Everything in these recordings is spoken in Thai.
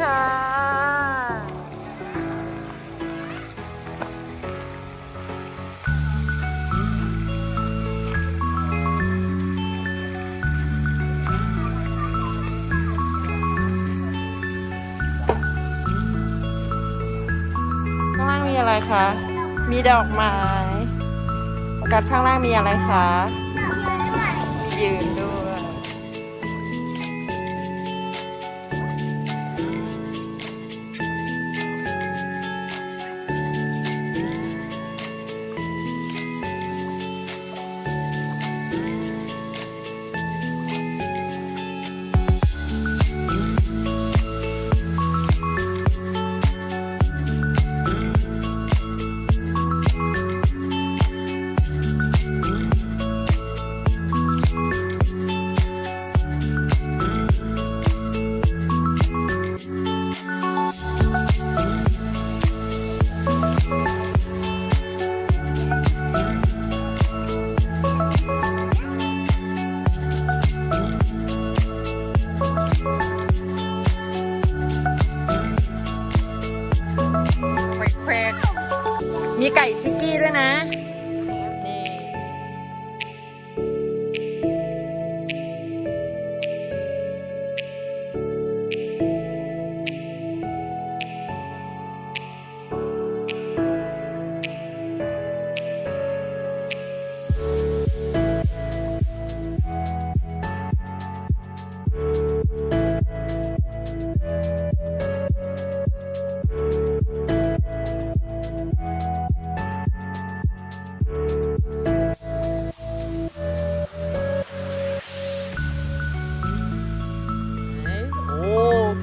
ค่ะข้างล่างมีอะไรคะ มีดอกไม้โอกาสข้างล่างมีอะไรคะ มียืนด้วย มีไก่ชิกกี้ด้วยนะ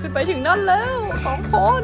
ขึ้นไปถึงนั่นแล้วสองคน